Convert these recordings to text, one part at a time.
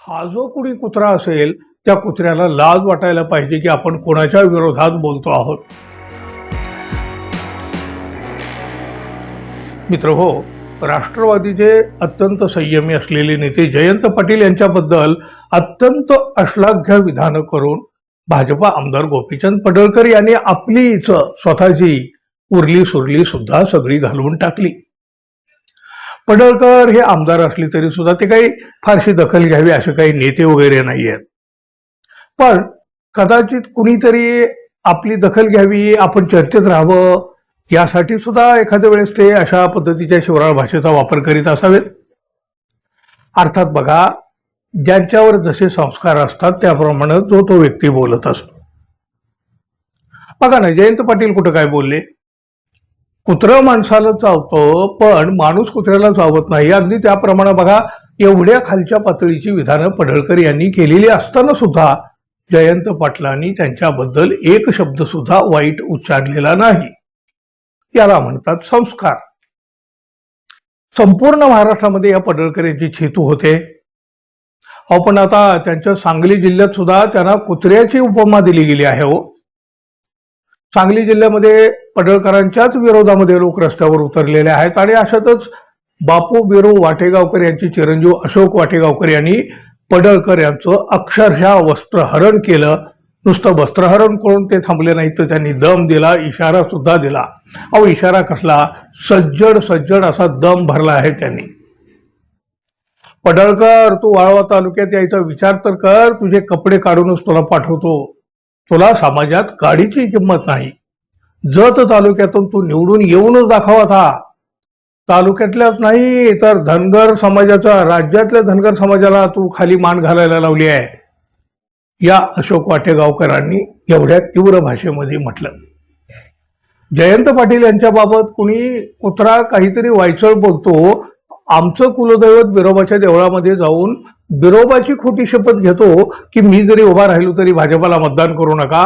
हा जो कुणी कुत्रा असेल त्या कुत्र्याला लाज वाटायला पाहिजे की आपण कोणाच्या विरोधात बोलतो आहोत. मित्र हो राष्ट्रवादीचे अत्यंत संयमी असलेले नेते जयंत पाटील यांच्याबद्दल अत्यंत अश्लाघ्य विधानं करून भाजपा आमदार गोपीचंद पडळकर यांनी आपलीच स्वतःची उरली सुरली सुद्धा सगळी घालवून टाकली. पडळकर हे आमदार असले तरी सुद्धा ते काही फारशी दखल घ्यावी असे काही नेते वगैरे नाही आहेत. पण कदाचित कुणीतरी आपली दखल घ्यावी आपण चर्चेत राहावं यासाठी सुद्धा एखाद्या वेळेस ते अशा पद्धतीच्या शिवराळ भाषेचा वापर करीत असावेत. अर्थात बघा ज्यांच्यावर जसे संस्कार असतात त्याप्रमाणे जो तो व्यक्ती बोलत असतो. बघा ना जयंत पाटील कुठं काय बोलले? कुत्रं माणसाला चावतं पण माणूस कुत्र्याला चावत नाही. अगदी त्याप्रमाणे बघा एवढ्या खालच्या पातळीची विधानं पडळकर यांनी केलेली असताना सुद्धा जयंत पाटलांनी त्यांच्याबद्दल एक शब्द सुद्धा वाईट उच्चारलेला नाही. याला म्हणतात संस्कार. संपूर्ण महाराष्ट्रामध्ये या पडळकर यांची छेतू होते. अहो पण आता त्यांच्या सांगली जिल्ह्यात सुद्धा त्यांना कुत्र्याची उपमा दिली गेली आहे हो. सांगली जिल्ह्यामध्ये पडळकरांच्याच विरोधामध्ये लोक रस्त्यावर उतरलेले आहेत आणि अशातच बापू बिरू वाटेगावकर यांचे चिरंजीव अशोक वाटेगावकर यांनी पडळकर यांचं अक्षरशः वस्त्रहरण केलं. नुसतं वस्त्रहरण करून ते थांबले नाही तर त्यांनी दम दिला इशारा सुद्धा दिला. अहो इशारा कसला? सज्जड सज्जड असा दम भरला आहे त्यांनी. पडळकर तू वाळवा तालुक्यात यायचा विचार तर कर तुझे कपडे काढूनच तुला पाठवतो. तुला समाजात गाडीची किंमत नाही. जत तालुक्यातून तू निवडून येऊनच दाखव हा तालुक्यातल्याच नाही तर धनगर समाजाचा राज्यातल्या धनगर समाजाला तू खाली मान घालायला लावली आहे. या अशोक वाटेगावकरांनी एवढ्या तीव्र भाषेमध्ये म्हटलं. जयंत पाटील यांच्याबाबत कुणी कुत्रा काहीतरी वायचळ बोलतो आमचं कुलदैवत बिरोबाच्या देवळामध्ये जाऊन बिरोबाची खोटी शपथ घेतो की मी जरी उभा राहिलो तरी भाजपाला मतदान करू नका.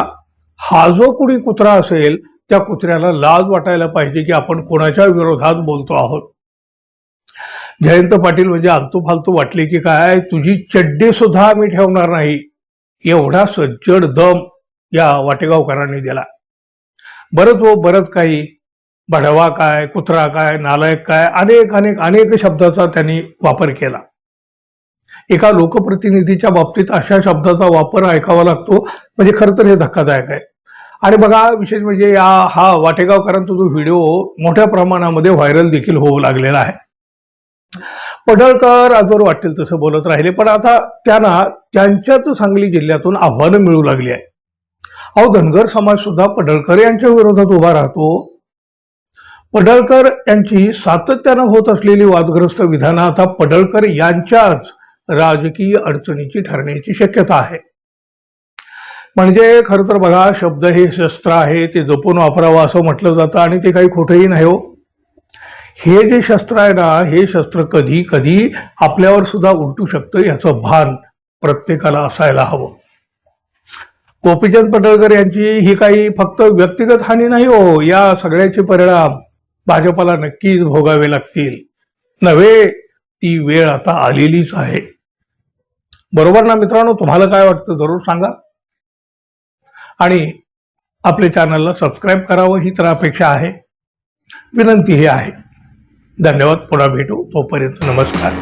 हा जो कुणी कुत्रा असेल त्या कुत्र्याला लाज वाटायला पाहिजे की आपण कोणाच्या विरोधात बोलतो आहोत. जयंत पाटील म्हणजे आलतू फालतू वाटले की काय तुझी चड्डी सुद्धा आम्ही ठेवणार नाही. एवढा सज्जड दम या वाटेगावकरांनी दिला. बरंच हो बरंच काही. बढवा काय कुत्रा काय नालायक काय अनेक अनेक अनेक शब्दाचा त्यांनी वापर केला. एका लोकप्रतिनिधीच्या बाबतीत अशा शब्दाचा वापर ऐकावा लागतो म्हणजे खरं तर हे धक्कादायक आहे. आणि बघा विशेष म्हणजे या हा वाटेगावकरांचा जो व्हिडिओ मोठ्या प्रमाणामध्ये व्हायरल देखील होऊ लागलेला आहे. पडळकर आजवर वाटेल तसं बोलत राहिले पण आता त्यांना त्यांच्याच सांगली जिल्ह्यातून आव्हानं मिळू लागली आहे. अहो धनगर समाज सुद्धा पडळकर यांच्या विरोधात उभा राहतो पडळकर यांची सातत्यानं होत असलेली वादग्रस्त विधानं आता पडळकर यांच्याच राजकीय अडचणीची ठरण्याची शक्यता आहे. म्हणजे खरं तर बघा शब्द हे शस्त्र आहे ते जपून वापरावं असं म्हटलं जातं आणि ते काही खोटंही नाही हो. हे जे शस्त्र आहे ना हे शस्त्र कधी कधी आपल्यावर सुद्धा उलटू शकतं याचं भान प्रत्येकाला असायला हवं. गोपीचंद पडळकर यांची ही काही फक्त व्यक्तिगत हानी नाही हो या सगळ्याचे परिणाम भाजपाला नक्कीच भोगावे लागतील. नव्हे ती वेळ आता आलेलीच आहे. बरोबर ना मित्रांनो? तुम्हाला काय वाटतं? जरूर सांगा. आणि आपल्या चॅनलला सबस्क्राईब करावं ही तर अपेक्षा आहे. विनंती ही आहे. धन्यवाद. पुन्हा भेटू. तोपर्यंत नमस्कार.